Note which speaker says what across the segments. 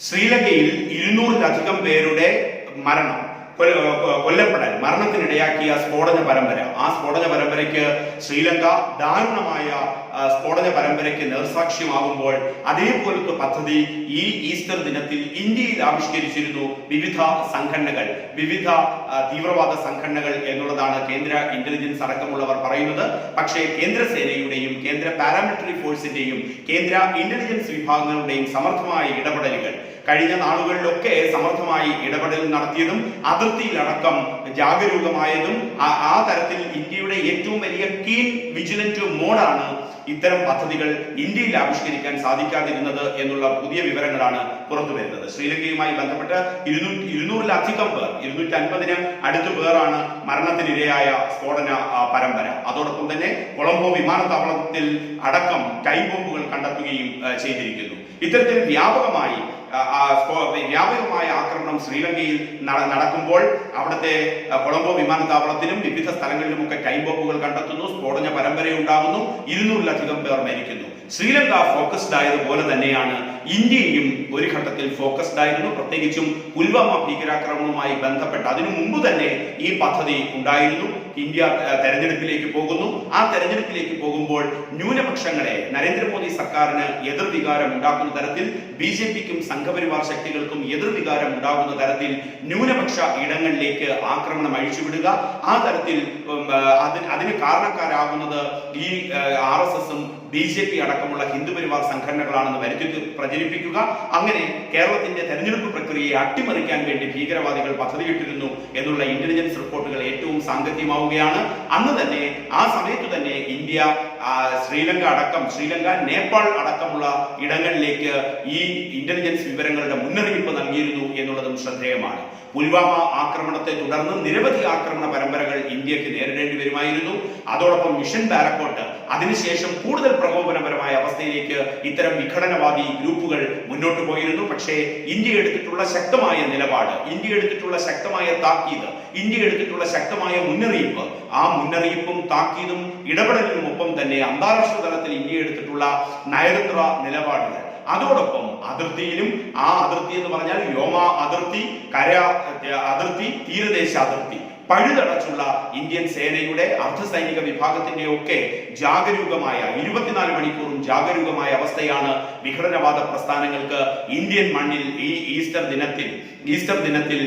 Speaker 1: ശ്രീലങ്കയിൽ ഇരുന്നൂറിലധികം പേരുടെ മരണം കൊല്ല- കൊല്ലപ്പെടൽ മരണത്തിനിടയാക്കിയ സ്ഫോടന പരമ്പര ആ സ്ഫോടന പരമ്പരയ്ക്ക് ശ്രീലങ്ക ദാരുണമായ സ്ഫോടന പരമ്പരയ്ക്ക് നേർസാക്ഷ്യമാകുമ്പോൾ അതേപോലത്തെ പദ്ധതി ഈ ഈസ്റ്റർ ദിനത്തിൽ ഇന്ത്യയിൽ ആവിഷ്കരിച്ചിരുന്നു വിവിധ സംഘടനകൾ വിവിധ തീവ്രവാദ സംഘടനകൾ എന്നുള്ളതാണ് കേന്ദ്ര ഇന്റലിജൻസ് അടക്കമുള്ളവർ പറയുന്നത്. പക്ഷേ കേന്ദ്ര സേനയുടെയും കേന്ദ്ര പാരാമിലിറ്ററി ഫോഴ്സിന്റെയും കേന്ദ്ര ഇന്റലിജൻസ് വിഭാഗങ്ങളുടെയും സമർത്ഥമായ ഇടപെടലുകൾ കഴിഞ്ഞ നാളുകളിലൊക്കെ സമർത്ഥമായി ഇടപെടൽ നടത്തിയതും അതിർത്തിയിലടക്കം ജാഗരൂകമായതും ആ- തരത്തിൽ ഇന്ത്യയുടെ ഏറ്റവും വലിയ കീൻ വിജിലന്റ് മോഡാണ് ഇത്തരം പദ്ധതികൾ ഇന്ത്യയിൽ ആവിഷ്കരിക്കാൻ സാധിക്കാതിരുന്നത് എന്നുള്ള പുതിയ വിവരങ്ങളാണ് പുറത്തു വരുന്നത്. ശ്രീലങ്കയുമായി ബന്ധപ്പെട്ട് ഇരുന്നൂറ്റി ഇരുന്നൂറിലധികം പേർ ഇരുന്നൂറ്റി അൻപതിന് അടുത്ത് പേരാണ് മരണത്തിനിരയായ സ്ഫോടന പരമ്പര. അതോടൊപ്പം തന്നെ കൊളംബോ വിമാനത്താവളത്തിൽ അടക്കം ടൈം ബോംബുകൾ കണ്ടെത്തുകയും ചെയ്തിരിക്കുന്നു. ഇത്തരത്തിൽ വ്യാപകമായി വ്യാപകമായ ആക്രമണം ശ്രീലങ്കയിൽ നടക്കുമ്പോൾ അവിടുത്തെ കൊളംബോ വിമാനത്താവളത്തിലും വിവിധ സ്ഥലങ്ങളിലും ഒക്കെ ബോംബുകൾ കണ്ടെത്തുന്നു. സ്ഫോടന പരമ്പരയുണ്ടാകുന്നു ഇരുന്നൂറിലധികം പേർ മരിക്കുന്നു. ശ്രീലങ്ക ഫോക്കസ്ഡ് ആയതുപോലെ തന്നെയാണ് ഇന്ത്യയും ഒരു ഘട്ടത്തിൽ ഫോക്കസ്ഡ് ആയിരുന്നു. പ്രത്യേകിച്ചും പുൽവാമ ഭീകരാക്രമണവുമായി ബന്ധപ്പെട്ട് അതിനു മുമ്പ് തന്നെ ഈ പദ്ധതി ഉണ്ടായിരുന്നു. ഇന്ത്യ തെരഞ്ഞെടുപ്പിലേക്ക് പോകുന്നു. ആ തെരഞ്ഞെടുപ്പിലേക്ക് പോകുമ്പോൾ ന്യൂനപക്ഷങ്ങളെ നരേന്ദ്രമോദി സർക്കാരിന് എതിർവികാരം ഉണ്ടാക്കുന്ന തരത്തിൽ ബി ജെ പിക്കും സംഘപരിവാർ ശക്തികൾക്കും എതിർവികാരം ഉണ്ടാകുന്ന തരത്തിൽ ന്യൂനപക്ഷ ഇടങ്ങളിലേക്ക് ആക്രമണം അഴിച്ചുവിടുക. ആ തരത്തിൽ അതിന് കാരണക്കാരാകുന്നത് ഈ ആർ എസ് എസും ബി ജെ പി അടക്കമുള്ള ഹിന്ദുപരിവാർ സംഘടനകളാണെന്ന് വരുത്തി പ്രചരിപ്പിക്കുക. അങ്ങനെ കേരളത്തിന്റെ തെരഞ്ഞെടുപ്പ് പ്രക്രിയയെ അട്ടിമറിക്കാൻ വേണ്ടി ഭീകരവാദികൾ പദ്ധതിയിട്ടിരുന്നു എന്നുള്ള ഇന്റലിജൻസ് റിപ്പോർട്ടുകൾ ഏറ്റവും സാങ്കത്യമാവുകയാണ്. അന്ന് തന്നെ ആ സമയത്ത് തന്നെ ഇന്ത്യ ശ്രീലങ്ക അടക്കം ശ്രീലങ്ക നേപ്പാൾ അടക്കമുള്ള ഇടങ്ങളിലേക്ക് ഈ ഇന്റലിജൻസ് വിവരങ്ങളുടെ മുന്നറിയിപ്പ് നൽകിയിരുന്നു എന്നുള്ളതും ശ്രദ്ധേയമാണ്. പുൽവാമ ആക്രമണത്തെ തുടർന്ന് നിരവധി ആക്രമണ പരമ്പരകൾ ഇന്ത്യയ്ക്ക് നേരിടേണ്ടി വരുമായിരുന്നു. അതോടൊപ്പം മിഷൻ ബാരക്കോട്ട് അതിനുശേഷം കൂടുതൽ പ്രകോപനപരമായ അവസ്ഥയിലേക്ക് ഇത്തരം വിഘടനവാദി ഗ്രൂപ്പുകൾ മുന്നോട്ട് പോയിരുന്നു. പക്ഷേ ഇന്ത്യ എടുത്തിട്ടുള്ള ശക്തമായ നിലപാട് ഇന്ത്യ എടുത്തിട്ടുള്ള ശക്തമായ താക്കീത് ഇന്ത്യ എടുത്തിട്ടുള്ള ശക്തമായ മുന്നറിയിപ്പ് ആ മുന്നറിയിപ്പും താക്കീതും ഇടപെടലിനും ഒപ്പം തന്നെ അന്താരാഷ്ട്ര തലത്തിൽ ഇന്ത്യ എടുത്തിട്ടുള്ള നയതന്ത്ര നിലപാടുകൾ. അതോടൊപ്പം അതിർത്തിയിലും ആ അതിർത്തി എന്ന് പറഞ്ഞാൽ വ്യോമ അതിർത്തി കര അതിർത്തി തീരദേശ അതിർത്തി. പഴുതടച്ചുള്ള ഇന്ത്യൻ സേനയുടെ അർദ്ധസൈനിക വിഭാഗത്തിന്റെ ഒക്കെ ജാഗരൂകമായ ഇരുപത്തിനാല് മണിക്കൂറും ജാഗരൂകമായ അവസ്ഥയാണ് വിഘടനവാദ പ്രസ്ഥാനങ്ങൾക്ക് ഇന്ത്യൻ മണ്ണിൽ ഈ ഈസ്റ്റർ ദിനത്തിൽ ഈസ്റ്റർ ദിനത്തിൽ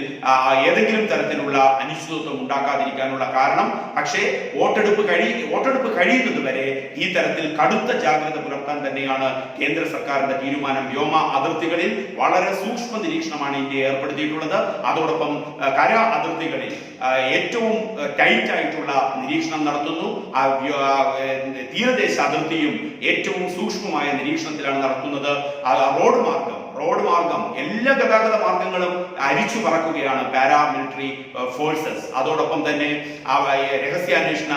Speaker 1: ഏതെങ്കിലും തരത്തിലുള്ള അനിശ്ചിതത്വം ഉണ്ടാക്കാതിരിക്കാനുള്ള കാരണം. പക്ഷേ വോട്ടെടുപ്പ് കഴി വോട്ടെടുപ്പ് കഴിയുന്നത് വരെ ഈ തരത്തിൽ കടുത്ത ജാഗ്രത പുലർത്താൻ തന്നെയാണ് കേന്ദ്ര സർക്കാരിന്റെ തീരുമാനം. വ്യോമ അതിർത്തികളിൽ വളരെ സൂക്ഷ്മ നിരീക്ഷണമാണ് ഇന്ത്യ ഏർപ്പെടുത്തിയിട്ടുള്ളത്. അതോടൊപ്പം കര അതിർത്തികളിൽ ഏറ്റവും ടൈറ്റ് ആയിട്ടുള്ള നിരീക്ഷണം നടത്തുന്നു. തീരദേശ അതിർത്തിയും ഏറ്റവും സൂക്ഷ്മമായ നിരീക്ഷണത്തിലാണ് നടത്തുന്നത്. റോഡ് മാർഗം റോഡ് മാർഗം എല്ലാ ഗതാഗത മാർഗങ്ങളും അരിച്ചു പറക്കുകയാണ് പാരാമിലിറ്ററി ഫോഴ്സസ്. അതോടൊപ്പം തന്നെ രഹസ്യാന്വേഷണ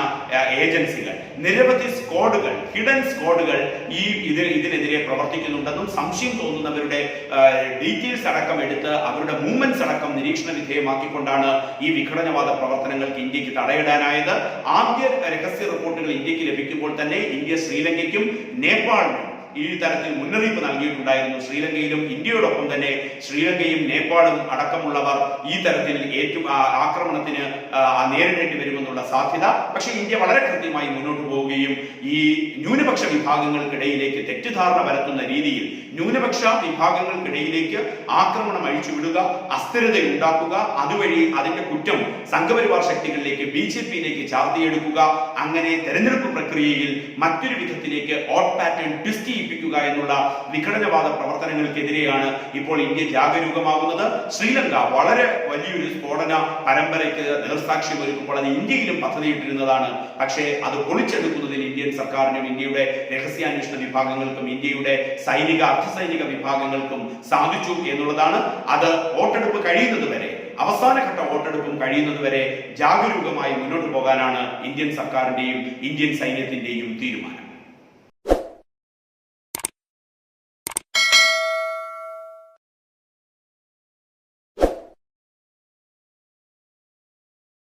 Speaker 1: ഏജൻസികൾ. നിരവധി സ്ക്വാഡുകൾ ഹിഡൻ സ്ക്വാഡുകൾ ഈ ഇതിന് ഇതിനെതിരെ പ്രവർത്തിക്കുന്നുണ്ടെന്നും സംശയം തോന്നുന്നവരുടെ ഡീറ്റെയിൽസ് അടക്കം എടുത്ത് അവരുടെ മൂവ്മെന്റ്സ് അടക്കം നിരീക്ഷണ വിധേയമാക്കിക്കൊണ്ടാണ് ഈ വിഘടനവാദ പ്രവർത്തനങ്ങൾക്ക് ഇന്ത്യയ്ക്ക് തടയിടാനായത്. ആദ്യ രഹസ്യ റിപ്പോർട്ടുകൾ ഇന്ത്യയ്ക്ക് ലഭിക്കുമ്പോൾ തന്നെ ഇന്ത്യ ശ്രീലങ്കയ്ക്കും നേപ്പാളിനും ഈ തരത്തിൽ മുന്നറിയിപ്പ് നൽകിയിട്ടുണ്ടായിരുന്നു. ശ്രീലങ്കയിലും ഇന്ത്യയോടൊപ്പം തന്നെ ശ്രീലങ്കയും നേപ്പാളും അടക്കമുള്ളവർ ഈ തരത്തിൽ ഏറ്റവും ആ, ആക്രമണത്തിന് നേരിടേണ്ടി വരുമെന്നുള്ള സാധ്യത. പക്ഷേ ഇന്ത്യ വളരെ കൃത്യമായി മുന്നോട്ട് പോവുകയും ഈ ന്യൂനപക്ഷ വിഭാഗങ്ങൾക്കിടയിലേക്ക് തെറ്റിദ്ധാരണ പരത്തുന്ന രീതിയിൽ ന്യൂനപക്ഷ വിഭാഗങ്ങൾക്കിടയിലേക്ക് ആക്രമണം അഴിച്ചുവിടുക അസ്ഥിരത ഉണ്ടാക്കുക അതുവഴി അതിന്റെ കുറ്റം സംഘപരിവാർ ശക്തികളിലേക്ക് ബി ജെ പിയിലേക്ക് ചാർത്തിയെടുക്കുക അങ്ങനെ തെരഞ്ഞെടുപ്പ് പ്രക്രിയയിൽ മറ്റൊരു വിധത്തിലേക്ക് ഓട്ട് പാറ്റേൺ ട്വിസ്റ്റ് ചെയ്യിപ്പിക്കുക എന്നുള്ള വിഘടനവാദ പ്രവർത്തനങ്ങൾക്കെതിരെയാണ് ഇപ്പോൾ ഇന്ത്യ ജാഗരൂകമാകുന്നത്. ശ്രീലങ്ക വളരെ വലിയൊരു സ്ഫോടന പരമ്പരയ്ക്ക് നേർസാക്ഷ്യം ഒരുക്കുമ്പോൾ അത് ഇന്ത്യയിലും പദ്ധതിയിട്ടിരുന്നതാണ്. പക്ഷേ അത് പൊളിച്ചെടുക്കുന്നതിൽ ഇന്ത്യൻ സർക്കാരിനും ഇന്ത്യയുടെ രഹസ്യാന്വേഷണ വിഭാഗങ്ങൾക്കും ഇന്ത്യയുടെ സൈനിക അർദ്ധസൈനിക വിഭാഗങ്ങൾക്കും സാധിച്ചു എന്നുള്ളതാണ്. അത് വോട്ടെടുപ്പ് കഴിയുന്നത് വരെ അവസാനഘട്ട വോട്ടെടുപ്പും കഴിയുന്നത് വരെ ജാഗരൂകമായി മുന്നോട്ട് പോകാനാണ് ഇന്ത്യൻ സർക്കാരിന്റെയും ഇന്ത്യൻ സൈന്യത്തിന്റെയും തീരുമാനം.